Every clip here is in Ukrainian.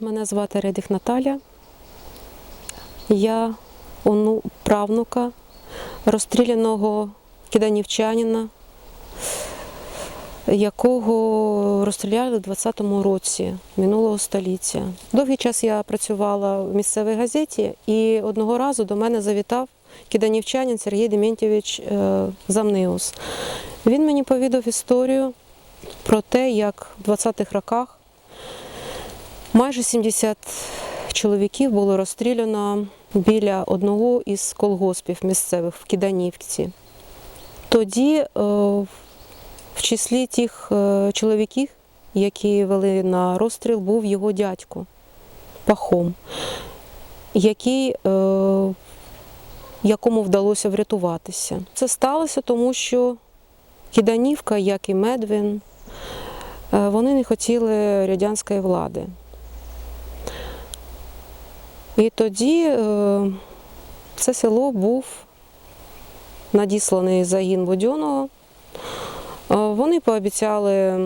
Мене звати Редих Наталя. Я ону правнука розстріляного киданівчанина, якого розстріляли у 20-му році минулого століття. Довгий час я працювала в місцевій газеті, і одного разу до мене завітав киданівчанин Сергій Дементьєвич е, Замниус. Він мені повідав історію про те, як в 20-х роках майже 70 чоловіків було розстріляно біля одного із колгоспів місцевих в Киданівці. Тоді е, в числі тих е, чоловіків, які вели на розстріл, був його дядько Пахом, який, е, якому вдалося врятуватися. Це сталося тому, що Киданівка, як і Медвин, е, вони не хотіли радянської влади. І тоді е, це село був надісланий загін Будьоного. Е, Вони пообіцяли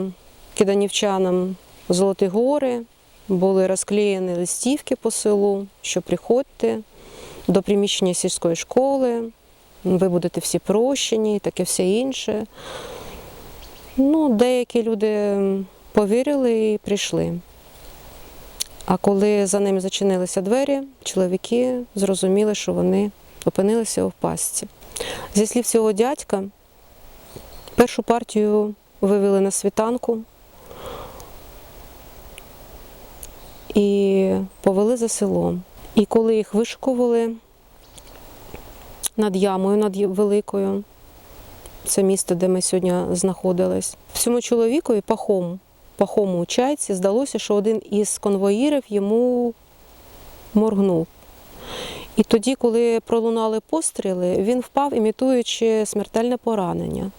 киданівчанам Золоті гори, були розклеєні листівки по селу, що приходьте до приміщення сільської школи, ви будете всі прощені, таке все інше. Ну, деякі люди повірили і прийшли. А коли за ними зачинилися двері, чоловіки зрозуміли, що вони опинилися у пастці. Зі слів цього дядька, першу партію вивели на світанку і повели за селом. І коли їх вишукували над ямою, над великою, це місто, де ми сьогодні знаходились, цьому чоловікові пахому пахому чайці здалося, що один із конвоїрів йому моргнув. І тоді, коли пролунали постріли, він впав, імітуючи смертельне поранення.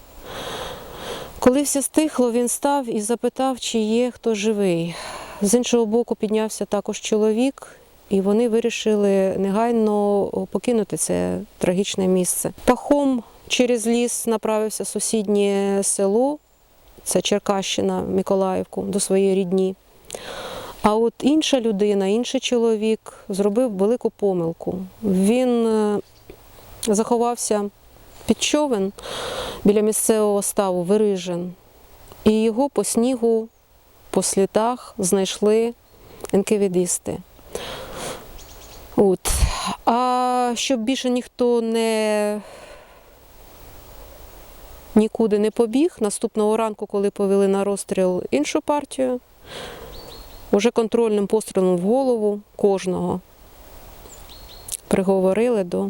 Коли все стихло, він став і запитав, чи є хто живий. З іншого боку, піднявся також чоловік, і вони вирішили негайно покинути це трагічне місце. Пахом через ліс направився в сусіднє село, це Черкащина, Миколаївку, до своєї рідні. А от інша людина, інший чоловік зробив велику помилку. Він е, заховався під човен біля місцевого ставу Вирижин, і його по снігу, по слідах знайшли НКВДисти. От. А щоб більше ніхто не нікуди не побіг. Наступного ранку, коли повели на розстріл іншу партію, уже контрольним пострілом в голову кожного приговорили до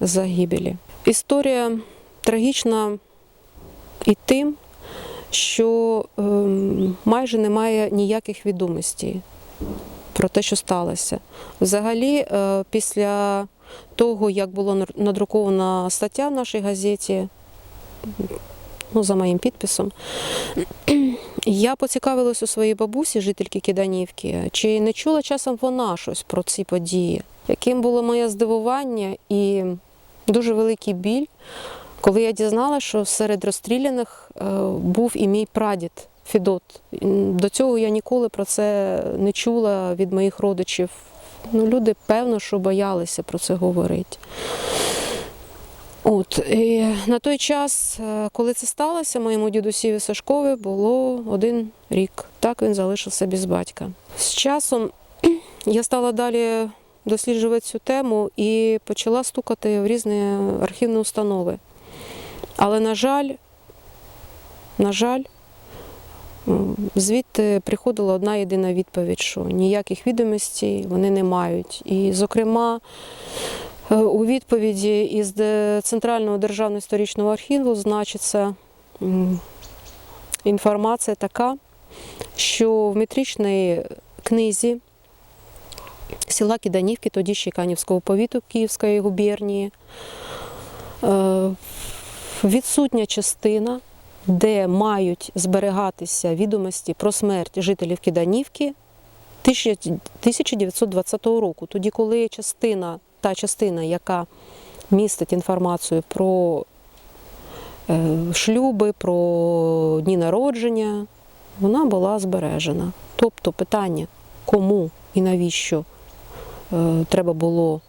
загибелі. Історія трагічна і тим, що ем, майже немає ніяких відомостей про те, що сталося. Взагалі, е, після того, як була надрукована стаття в нашій газеті, ну, за моїм підписом. Я поцікавилась у своїй бабусі, жительки Киданівки, чи не чула часом вона щось про ці події. Яким було моє здивування і дуже великий біль, коли я дізналася, що серед розстріляних е, був і мій прадід Фідот. До цього я ніколи про це не чула від моїх родичів. Ну, люди, певно, що боялися про це говорити. От і на той час, е, коли це сталося, моєму дідусіві Сашкові було один рік. Так він залишився без батька. З часом я стала далі досліджувати цю тему і почала стукати в різні архівні установи. Але, на жаль, на жаль, звідти приходила одна єдина відповідь, що ніяких відомостей вони не мають. І, зокрема, У відповіді із Центрального державного історичного архіву значиться інформація така, що в метричній книзі села Киданівки, тоді ще Канівського повіту Київської губернії, е, відсутня частина, де мають зберігатися відомості про смерть жителів Киданівки 1920 року, тоді, коли частина, та частина, яка містить інформацію про е, шлюби, про дні народження, вона була збережена. Тобто питання, кому і навіщо е, треба було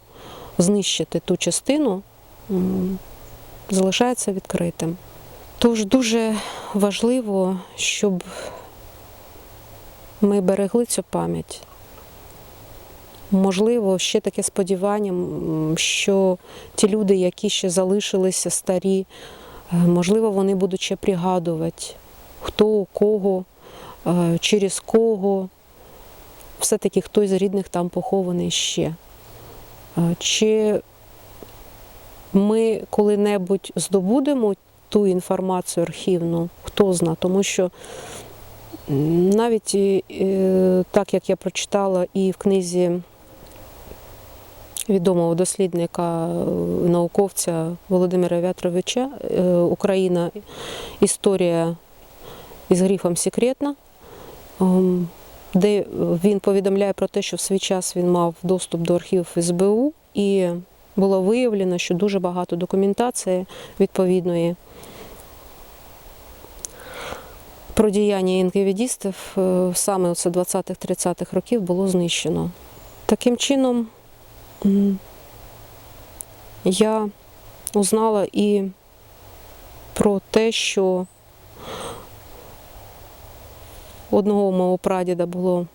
знищити ту частину, залишається відкритим. Тож дуже важливо, щоб ми берегли цю пам'ять. Можливо, ще таке сподівання, що ті люди, які ще залишилися старі, е, можливо, вони будуть ще пригадувати, хто у кого, е, через кого, все-таки хтось з рідних там похований ще. Е, Чи ми коли-небудь здобудемо ту інформацію архівну, хто зна, тому що навіть так як я прочитала і в книзі відомого дослідника, е, науковця Володимира Вятровича е, Україна історія із грифом секретна, ем, де він повідомляє про те, що в свій час він мав доступ до архівів СБУ, і було виявлено, що дуже багато документації відповідної про діяння інквідістів е, саме оце 20-30-х років було знищено. Таким чином я узнала і про те, що одного мого прадіда було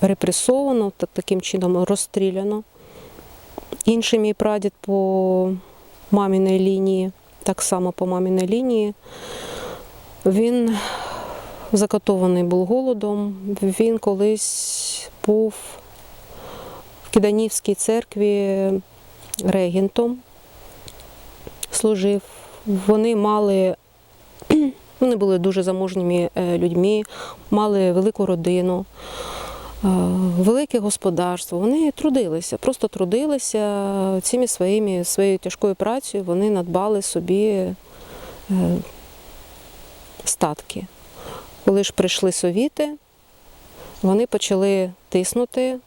репресовано, так, таким чином розстріляно. Інший мій прадід по маміній лінії, так само по маміній лінії, він закатований був голодом. Він колись був Киданівській церкві регентом, служив. Вони мали, вони були дуже заможніми е, людьми, мали велику родину, е, велике господарство. Вони трудилися, просто трудилися цими своїми своєю тяжкою працею. Вони надбали собі е, статки. Коли ж прийшли совіти, вони почали тиснути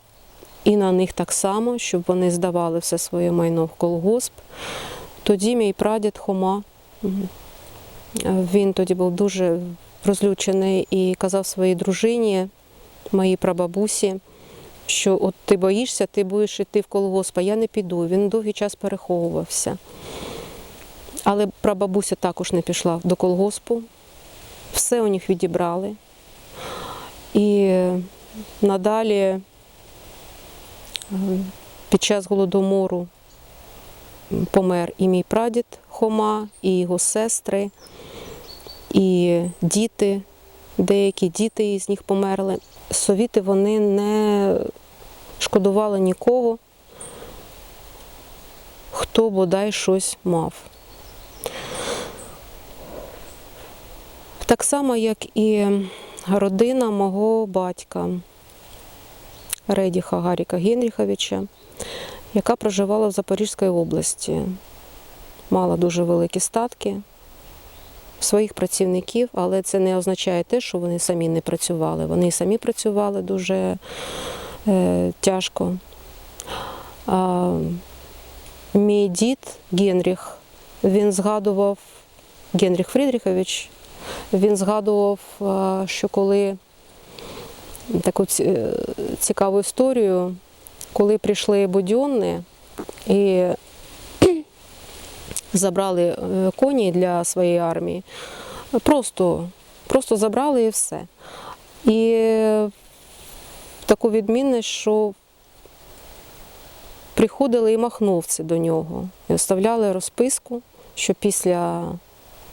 і на них так само, щоб вони здавали все своє майно в колгосп. Тоді мій прадід Хома, він тоді був дуже розлючений і казав своїй дружині, моїй прабабусі, що от ти боїшся, ти будеш йти в колгосп, а я не піду. Він довгий час переховувався. Але прабабуся також не пішла до колгоспу, все у них відібрали. І надалі е, під час голодомору помер і мій прадід Хома, і його сестри, і діти, деякі діти із них померли. Совіти вони не шкодували нікого, хто бодай щось мав. Так само, як і родина мого батька Редіха Гаріка Генріховича, яка проживала в Запорізькій області. Мала дуже великі статки своїх працівників, але це не означає те, що вони самі не працювали. Вони самі працювали дуже е, тяжко. А, мій дід Генріх, він згадував, Генріх Фрідріхович, він згадував, що коли таку е, цікаву історію, коли прийшли будьонни і забрали е, коні для своєї армії, просто, просто забрали і все. І таку відмінність, що приходили і махновці до нього і оставляли розписку, що після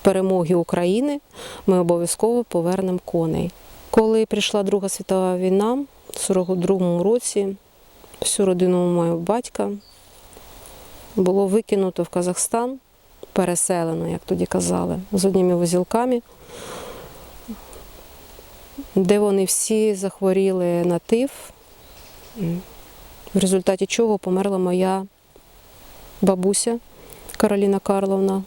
перемоги України ми обов'язково повернемо коней. Коли прийшла Друга світова війна, в 42-му році, всю родину мого батька було викинуто в Казахстан, переселено, як тоді казали, з одніми вузілками, де вони всі захворіли на тиф, в результаті чого померла моя бабуся Кароліна Карловна.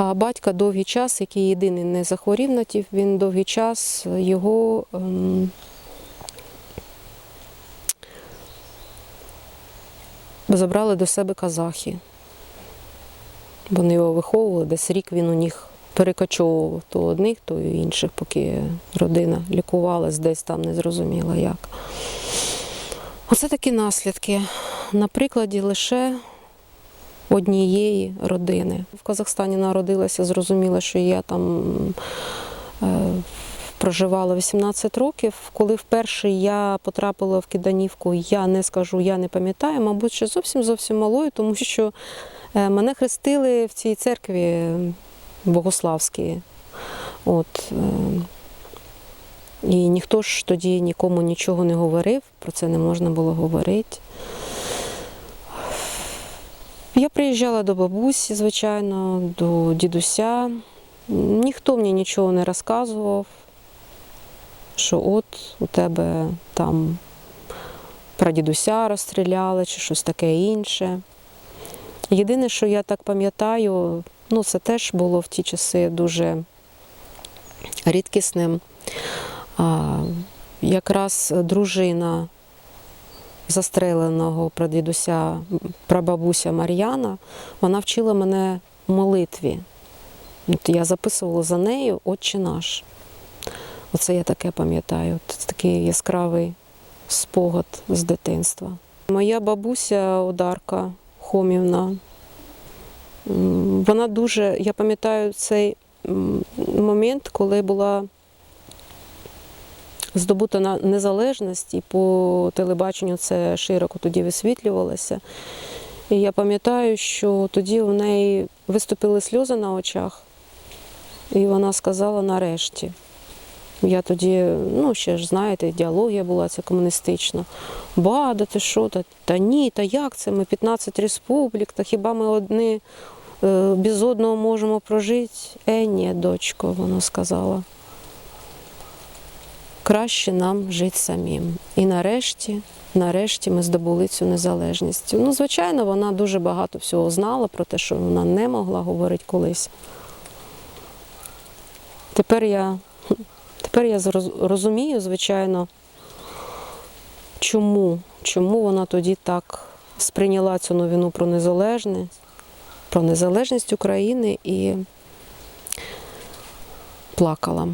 А батька довгий час, який єдиний не захворів на тиф, він довгий час його ем, забрали до себе казахи. Вони його виховували, десь рік він у них перекочовував то одних, то інших, поки родина лікувалась десь там не зрозуміла як. Оце такі наслідки. На прикладі лише однієї родини. В Казахстані народилася, зрозуміла, що я там е, проживала 18 років. Коли вперше я потрапила в Киданівку, я не скажу, я не пам'ятаю, мабуть, ще зовсім зовсім малою, тому що е, мене хрестили в цій церкві Богославській. От, е, і ніхто ж тоді нікому нічого не говорив, про це не можна було говорити. Я приїжджала до бабусі, звичайно, до дідуся. Ніхто мені нічого не розказував, що от у тебе там прадідуся розстріляли чи щось таке інше. Єдине, що я так пам'ятаю, ну це теж було в ті часи дуже рідкісним. Якраз дружина застреленого прадідуся, прабабуся Мар'яна, вона вчила мене молитві. Я записувала за нею Отче наш. Оце я таке пам'ятаю. Це такий яскравий спогад з дитинства. Моя бабуся Одарка Хомівна. Вона дуже, я пам'ятаю цей момент, коли була здобута на незалежність, і по телебаченню це широко тоді висвітлювалося. І я пам'ятаю, що тоді у неї виступили сльози на очах, і вона сказала нарешті. Я тоді, ну ще ж знаєте, ідеологія була ця комуністична. Ба, да ти що, та, та ні, та як це? Ми 15 республік, та хіба ми одні е, без одного можемо прожити? Е, ні, дочко, вона сказала. Краще нам жити самим. І нарешті, нарешті ми здобули цю незалежність. Ну, звичайно, вона дуже багато всього знала про те, що вона не могла говорити колись. Тепер я, тепер я розумію, звичайно, чому, чому вона тоді так сприйняла цю новину про незалежність, про незалежність України і плакала.